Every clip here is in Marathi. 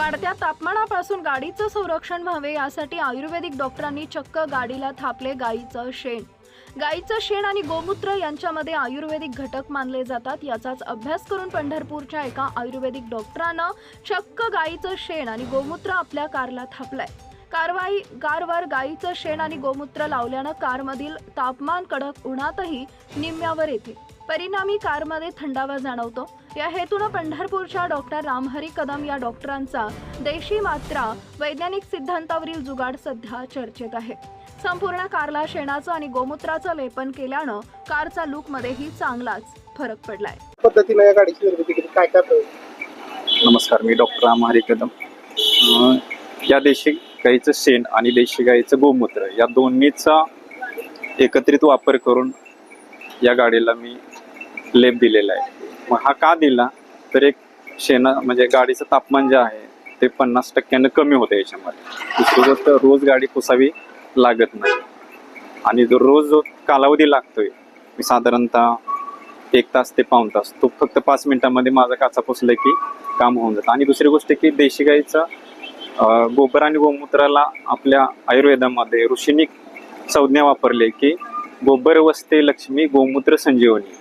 वाढत्या तापमानापासून गाडीचं संरक्षण व्हावे यासाठी आयुर्वेदिक डॉक्टरांनी चक्क गाडीला थापले गायीचं शेण. गायीचं शेण आणि गोमूत्र यांच्यामध्ये आयुर्वेदिक घटक मानले जातात. याचाच अभ्यास करून पंढरपूरच्या एका आयुर्वेदिक डॉक्टरानं चक्क गायीचं शेण आणि गोमूत्र आपल्या कारला थापलंय. कारवाई कारवर गायीचं शेण आणि गोमूत्र लावल्यानं कारमधील तापमान कडक उन्हातही निम्म्यावर येते. परिणामी कारमध्ये थंडावा जाणवतो. या हेतूनं पंढरपूरच्या डॉक्टर रामहरी कदम या डॉक्टरांचा देशी मात्रा वैज्ञानिक सिद्धांतावरील जुगाड सध्या चर्चेत आहे. संपूर्ण कारला शेणाचं आणि गोमूत्राचं लेपन केल्यानं कारचा लुकमध्येही चांगलाच फरक पडलाय. पद्धतीने या गाडीची निर्मिती केली. काय काय प्रयोग? नमस्कार मी डॉक्टर आमारी कदम. अं, या देशी गाईचं शेण आणि देशी गाईचं गोमूत्र या दोन्हीचा एकत्रित वापर करून या गाडीला मी लेप दिलेला आहे. मग हा का दिला? तर एक शेणा म्हणजे गाडीचं तापमान जे आहे ते पन्नास टक्क्यानं कमी होतं याच्यामध्ये. दुसरी गोष्ट रोज गाडी पुसावी लागत नाही. आणि जो रोज जो कालावधी लागतोय मी साधारणतः एक तास ते पाऊण तास तो फक्त पाच मिनिटांमध्ये माझा काचा पुसलं की काम होऊन जातं. आणि दुसरी गोष्ट की देशी गाईचा गोबर आणि गोमूत्राला आपल्या आयुर्वेदामध्ये ऋषींनी संज्ञा वापरले की गोबर वसते लक्ष्मी गोमूत्र संजीवनी.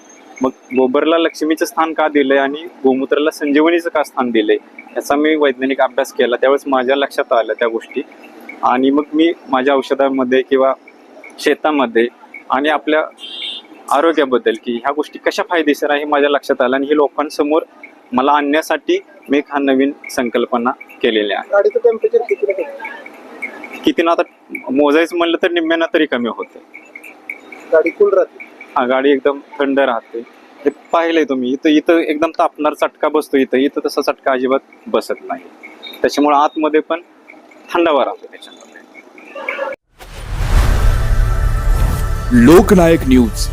मग गोबरला लक्ष्मीचं स्थान का दिलंय आणि गोमूत्राला संजीवनीचं का स्थान दिलंय? याचा मी वैज्ञानिक अभ्यास केला. त्यावेळेस माझ्या लक्षात आलं त्या गोष्टी. आणि मग मी माझ्या औषधामध्ये किंवा शेतामध्ये आणि आपल्या आरोग्याबद्दल की ह्या गोष्टी कशा फायदेशीर आहे हे माझ्या लक्षात आलं आणि हे लोकांसमोर मला आणण्यासाठी मी एक हा नवीन संकल्पना केलेली आहे? किती ना आता मोजायचं म्हणलं तर निम्म्यानं तरी कमी होते. गाडी कुल राहते. हा गाडी एकदम थंड राहते. हे पाहिलंय तुम्ही इथं इथं एकदम तापणार चटका बसतो इथं. इथं तसा चटका अजिबात बसत नाही. त्याच्यामुळे आतमध्ये पण थंडावा राहतो त्याच्यामध्ये. लोकनायक न्यूज.